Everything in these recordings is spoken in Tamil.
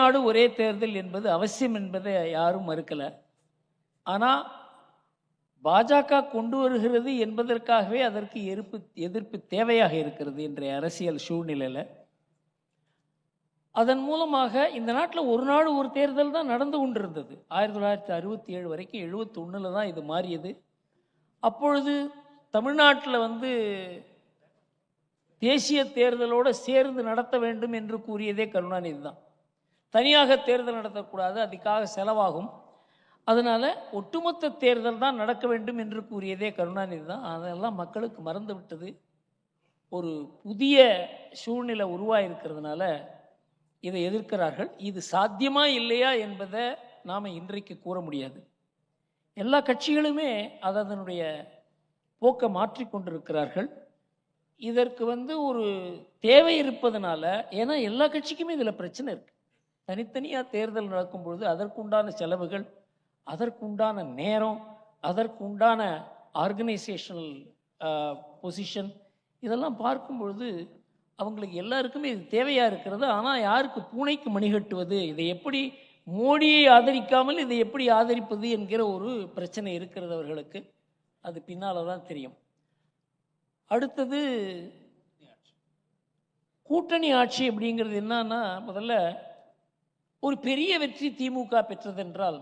நாடு ஒரே தேர்தல் என்பது அவசியம் என்பதை யாரும் மறுக்கல. ஆனா பாஜக கொண்டு வருகிறது என்பதற்காகவே அதற்கு எதிர்ப்பு எதிர்ப்பு தேவையாக இருக்கிறது இன்றைய அரசியல் சூழ்நிலையில. அதன் மூலமாக இந்த நாட்டில் ஒரு நாடு ஒரு தேர்தல் தான் நடந்து கொண்டிருந்தது. ஆயிரத்தி தொள்ளாயிரத்தி அறுபத்தி ஏழு வரைக்கும் எழுபத்தி தான் இது மாறியது. அப்பொழுது தமிழ்நாட்டில் வந்து தேசிய தேர்தலோடு சேர்ந்து நடத்த வேண்டும் என்று கூறியதே கருணாநிதி தான். தனியாக தேர்தல் நடத்தக்கூடாது அதுக்காக செலவாகும். அதனால் ஒட்டுமொத்த தேர்தல் தான் நடக்க வேண்டும் என்று கூறியதே கருணாநிதி தான். அதெல்லாம் மக்களுக்கு மறந்து விட்டது. ஒரு புதிய சூழ்நிலை உருவாயிருக்கிறதுனால இதை எதிர்க்கிறார்கள். இது சாத்தியமா இல்லையா என்பதை நாம் இன்றைக்கு கூற முடியாது. எல்லா கட்சிகளுமே அது அதனுடைய போக்கை மாற்றிக்கொண்டிருக்கிறார்கள் இதற்கு வந்து ஒரு தேவை இருப்பதனால ஏன்னா எல்லா கட்சிக்குமே இதில் பிரச்சனை இருக்குது தனித்தனியாக தேர்தல் நடக்கும் பொழுது அதற்குண்டான செலவுகள் அதற்குண்டான நேரம் அதற்குண்டான ஆர்கனைசேஷனல் பொசிஷன் இதெல்லாம் பார்க்கும் பொழுது அவங்களுக்கு எல்லாருக்குமே இது தேவையாக இருக்கிறது. ஆனால் யாருக்கு பூனைக்கு மணிகட்டுவது இதை எப்படி மோடியை ஆதரிக்காமல் இதை எப்படி ஆதரிப்பது என்கிற ஒரு பிரச்சனை இருக்கிறது அவர்களுக்கு. அது பின்னால் தான் தெரியும். அடுத்தது கூட்டணி ஆட்சி அப்படிங்கிறது என்னன்னா முதல்ல ஒரு பெரிய வெற்றி திமுக பெற்றதென்றால்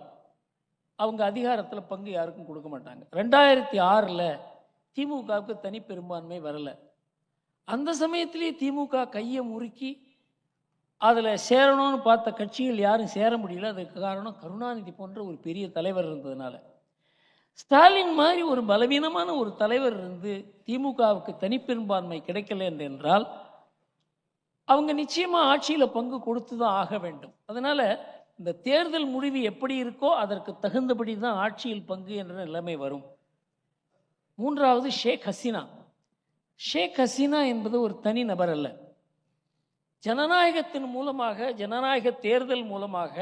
அவங்க அதிகாரத்தில் பங்கு யாருக்கும் கொடுக்க மாட்டாங்க. ரெண்டாயிரத்தி ஆறில் திமுகவுக்கு தனி பெரும்பான்மை வரலை. அந்த சமயத்திலே திமுக கையை முறுக்கி அதில் சேரணும்னு பார்த்த கட்சிகள் யாரும் சேர முடியல. அதுக்கு காரணம் கருணாநிதி போன்ற ஒரு பெரிய தலைவர் இருந்ததுனால. ஸ்டாலின் மாதிரி ஒரு பலவீனமான ஒரு தலைவர் இருந்து திமுகவுக்கு தனிப்பெரும்பான்மை கிடைக்கல என்றால் அவங்க நிச்சயமாக ஆட்சியில் பங்கு கொடுத்து தான் ஆக வேண்டும். அதனால் இந்த தேர்தல் முடிவு எப்படி இருக்கோ அதற்கு தகுந்தபடி தான் ஆட்சியில் பங்கு என்ற நிலைமை வரும். மூன்றாவது ஷேக் ஹசீனா. ஷேக் ஹசீனா என்பது ஒரு தனி நபர் அல்ல. ஜனநாயகத்தின் மூலமாக ஜனநாயக தேர்தல் மூலமாக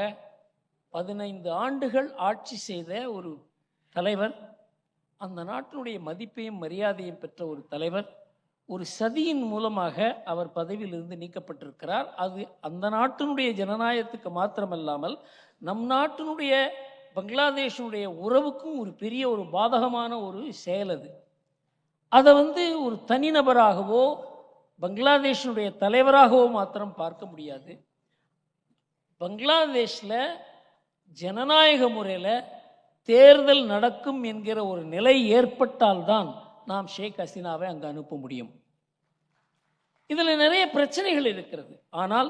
பதினைந்து ஆண்டுகள் ஆட்சி செய்த ஒரு தலைவர் அந்த நாட்டினுடைய மதிப்பையும் மரியாதையும் பெற்ற ஒரு தலைவர் ஒரு சதியின் மூலமாக அவர் பதவியிலிருந்து நீக்கப்பட்டிருக்கிறார். அது அந்த நாட்டினுடைய ஜனநாயகத்துக்கு மாத்திரமல்லாமல் நம் நாட்டினுடைய பங்களாதேஷனுடைய உறவுக்கும் ஒரு பெரிய ஒரு பாதகமான ஒரு செயல் அது. அதை வந்து ஒரு தனிநபராகவோ பங்களாதேஷனுடைய தலைவராகவோ மாத்திரம் பார்க்க முடியாது. பங்களாதேஷில் ஜனநாயக முறையில் தேர்தல் நடக்கும் என்கிற ஒரு நிலை ஏற்பட்டால்தான் நாம் ஷேக் ஹசீனாவை அங்கே அனுப்ப முடியும். இதில் நிறைய பிரச்சனைகள் இருக்கிறது. ஆனால்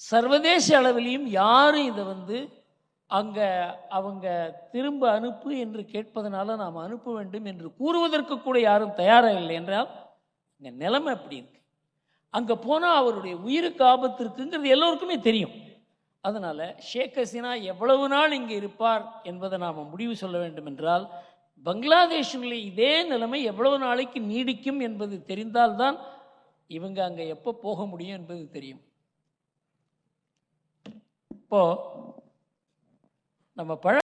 சர்வதேச அளவிலையும் யாரும் இதை வந்து அங்கே அவங்க திரும்ப அனுப்பு என்று கேட்பதனால நாம் அனுப்ப வேண்டும் என்று கூறுவதற்கு கூட யாரும் தயாராக இல்லை என்றால் இங்கே நிலைமை அப்படி இருக்கு. அங்கே போனால் அவருடைய உயிருக்கு ஆபத்து இருக்குங்கிறது எல்லோருக்குமே தெரியும். அதனால் ஷேக் ஹசீனா எவ்வளவு நாள் இங்கே இருப்பார் என்பதை நாம் முடிவு சொல்ல வேண்டும் என்றால் பங்களாதேஷில் இதே நிலைமை எவ்வளவு நாளைக்கு நீடிக்கும் என்பது தெரிந்தால்தான் இவங்க அங்கே எப்போ போக முடியும் என்பது தெரியும். இப்போ நம்ம பழ